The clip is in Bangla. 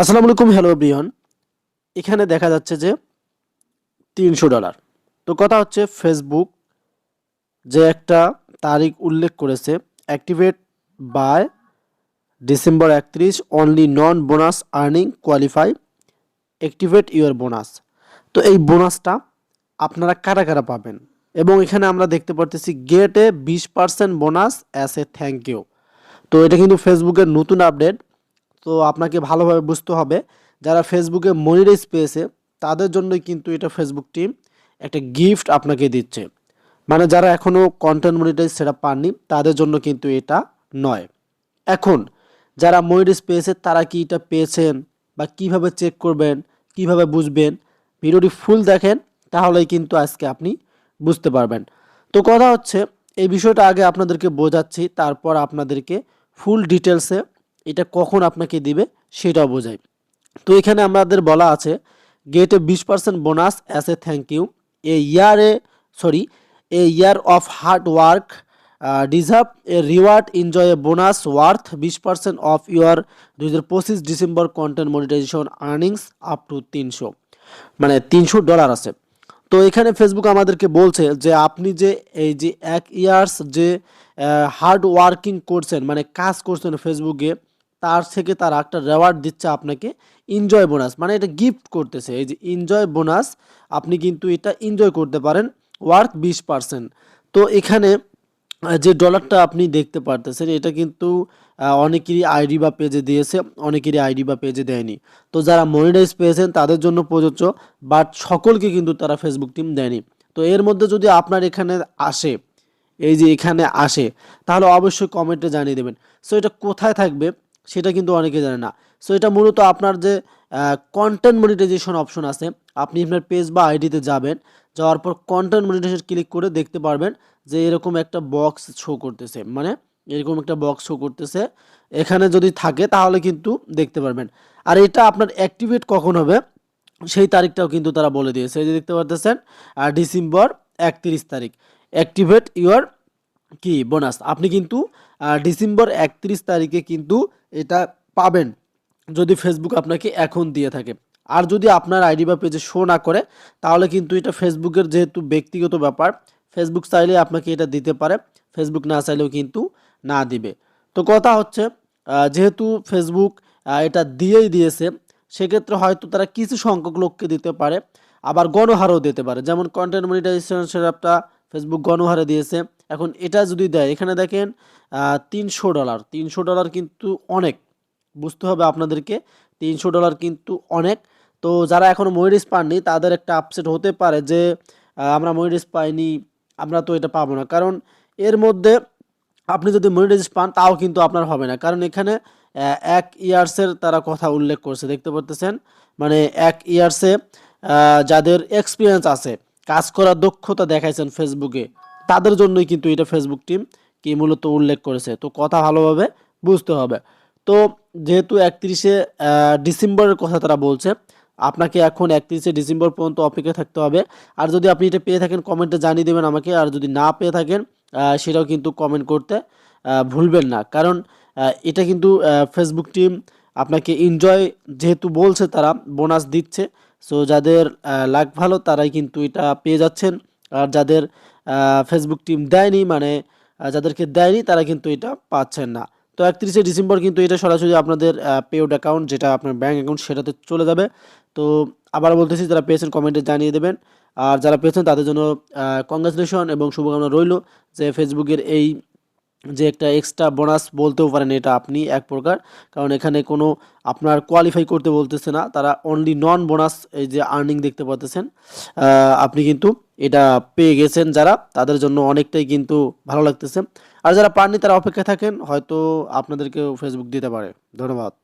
আসসালামু আলাইকুম হ্যালো ব্রিয়ন এখানে দেখা যাচ্ছে যে তিনশো ডলার তো কথা হচ্ছে ফেসবুক যে একটা তারিখ উল্লেখ করেছে অ্যাক্টিভেট বাই ডিসেম্বর একত্রিশ only non bonus earning qualify activate your bonus তো এই বোনাসটা আপনারা কারা কারা পাবেন? এবং এখানে আমরা দেখতে পারতেছি গেটে বিশ percent bonus as a thank you তো এটা কিন্তু ফেসবুকের নতুন আপডেট তো আপনাকে ভালোভাবে বুঝতে হবে। যারা ফেসবুকে মনিটাইজ পেয়েছে, তাদের জন্যই কিন্তু এটা ফেসবুক টিম একটা গিফট আপনাকে দিচ্ছে। মানে যারা এখনও কন্টেন্ট মনিটাইজ সেটা পাননি, তাদের জন্য কিন্তু এটা নয়। এখন, যারা মনিটাইজ পেয়েছে, তারা কি এটা পেয়েছেন বা কীভাবে চেক করবেন, কীভাবে বুঝবেন, ভিডিওটি ফুল দেখেন, তাহলেই কিন্তু আজকে আপনি বুঝতে পারবেন। তো কথা হচ্ছে, এই বিষয়টা আগে আপনাদেরকে বোঝাচ্ছি, তারপর আপনাদেরকে ফুল ডিটেলসে এটা কখন আপনাকে দিবে সেটাও বোঝাই তো এখানে আমাদের বলা আছে গেট বিশ percent bonus as a thank you a ইয়ারে sorry a year of hard work deserve a reward enjoy a bonus worth বিশ পার্সেন্ট অফ ইউর দুই হাজার পঁচিশ December content monetization earnings up to তিনশো। মানে তিনশো ডলার আছে। তো এখানে ফেসবুক আমাদেরকে বলছে যে আপনি যে এই যে এক ইয়ার্স যে হার্ড ওয়ার্কিং করছেন মানে কাজ করছেন ফেসবুকে তার থেকে তারা একটা রেওয়ার্ড দিচ্ছে আপনাকে এনজয় বোনাস মানে এটা গিফট করতেছে। এই যে এনজয় বোনাস আপনি কিন্তু এটা এনজয় করতে পারেন ওয়ার্থ বিশ পার্সেন্ট তো এখানে যে ডলারটা আপনি দেখতে পারতেছেন, এটা কিন্তু অনেকেরই আইডি বা পেজে দিয়েছে, অনেকেরই আইডি বা পেজে দেয়নি। তো যারা মনিটাইজ পেয়েছেন, তাদের জন্য প্রযোজ্য বাট সকলকে কিন্তু তারা ফেসবুক টিম দেয়নি। তো এর মধ্যে যদি আপনার এখানে আসে, এই যে এখানে আসে, তাহলে অবশ্যই কমেন্টে জানিয়ে দেবেন। সো এটা কোথায় থাকবে? সেটা কিন্তু অনেকে জানে না। সো এটা মূলত আপনার যে কন্টেন্ট মনিটাইজেশন অপশন আছে, আপনি আপনার পেজ বা আইডিতে যাবেন, যাওয়ার পর কন্টেন্ট মনিটাইজেশন ক্লিক করে দেখতে পারবেন যে এরকম একটা বক্স শো করতেছে। মানে এরকম একটা বক্স শো করতেছে, এখানে যদি থাকে তাহলে কিন্তু দেখতে পারবেন। আর এটা আপনার অ্যাক্টিভেট কখন হবে, সেই তারিখটাও কিন্তু তারা বলে দিয়েছে। যে দেখতে পারতেছেন ডিসেম্বর একত্রিশ তারিখ। অ্যাক্টিভেট ইউর কি বোনাস আপনি কিন্তু ডিসেম্বর একত্রিশ তারিখে কিন্তু এটা পাবেন যদি ফেসবুক আপনাকে এখন দিয়ে থাকে। আর যদি আপনার আইডি বা পেজে শো না করে, তাহলে কিন্তু এটা ফেসবুকের যেহেতু ব্যক্তিগত ব্যাপার ফেসবুক চাইলে আপনাকে এটা দিতে পারে ফেসবুক না চাইলেও কিন্তু না দিবে। তো কথা হচ্ছে যেহেতু ফেসবুক এটা দিয়েই দিয়েছে, সেক্ষেত্রে হয়তো তারা কিছু সংখ্যক লোককে দিতে পারে, আবার গণহারও দিতে পারে। যেমন কন্টেন্ট মনিটাইজেশন সেটআপটা ফেসবুক গণহারে দিয়েছে এখন এটা যদি দেয়, এখানে দেখেন তিনশো ডলার তিনশো ডলার কিন্তু অনেক। বুঝতে হবে আপনাদেরকে, তিনশো ডলার কিন্তু অনেক। তো যারা এখনও ময়ূরিস পাননি, তাদের একটা আপসেট হতে পারে যে আমরা ময়ূরিস পাইনি, আমরা তো এটা পাবো না। কারণ এর মধ্যে আপনি যদি মনিটাইজ পান, তাও কিন্তু আপনার হবে না। কারণ এখানে এক ইয়ার্সের তারা কথা উল্লেখ করছে, দেখতে পারতেছেন? মানে এক ইয়ার্সে যাদের এক্সপিরিয়েন্স আছে, কাজ করার দক্ষতা দেখাইছেন ফেসবুকে তাদের জন্যই কিন্তু এটা ফেসবুক টিম কি মূলত উল্লেখ করেছে। তো কথা ভালোভাবে বুঝতে হবে। তো যেহেতু একত্রিশে ডিসেম্বরের কথা তারা বলছে, আপনাকে এখন একত্রিশে ডিসেম্বর পর্যন্ত অপেক্ষা থাকতে হবে। আর যদি আপনি এটা পেয়ে থাকেন কমেন্টে জানিয়ে দেবেন আমাকে। আর যদি না পেয়ে থাকেন সেটাও কিন্তু কমেন্ট করতে ভুলবেন না। কারণ এটা কিন্তু ফেসবুক টিম আপনাকে এনজয় যেহেতু বলছে তারা বোনাস দিচ্ছে। সো যাদের লাক ভালো, তারাই কিন্তু এটা পেয়ে যাচ্ছেন। আর যাদের ফেসবুক টিম দেয়নি মানে যাদেরকে দেয়নি, তারা কিন্তু এটা পাচ্ছেন না। তো একত্রিশে ডিসেম্বর কিন্তু এটা সরাসরি আপনাদের পেউড অ্যাকাউন্ট যেটা আপনার ব্যাঙ্ক অ্যাকাউন্ট সেটাতে চলে যাবে। তো আবার বলতেছি, যারা পেয়েছেন কমেন্টে জানিয়ে দেবেন। আর যারা পেয়েছেন, তাদের জন্য কংগ্রাচুলেশন এবং শুভকামনা রইল যে ফেসবুকের এই যে একটা এক্সট্রা বোনাস বলতেও পারেন এটা আপনি এক প্রকার। কারণ এখানে কোনো আপনার কোয়ালিফাই করতে বলতেছে না, তারা অনলি নন বোনাস এই যে আর্নিং দেখতে পাচ্ছেন আপনি কিন্তু এটা পেয়ে গেছেন যারা, তাদের জন্য অনেকটাই কিন্তু ভালো লাগতেছে। আর যারা পাননি তারা অপেক্ষা থাকেন, হয়তো আপনাদেরকেও ফেসবুক দিতে পারে। ধন্যবাদ।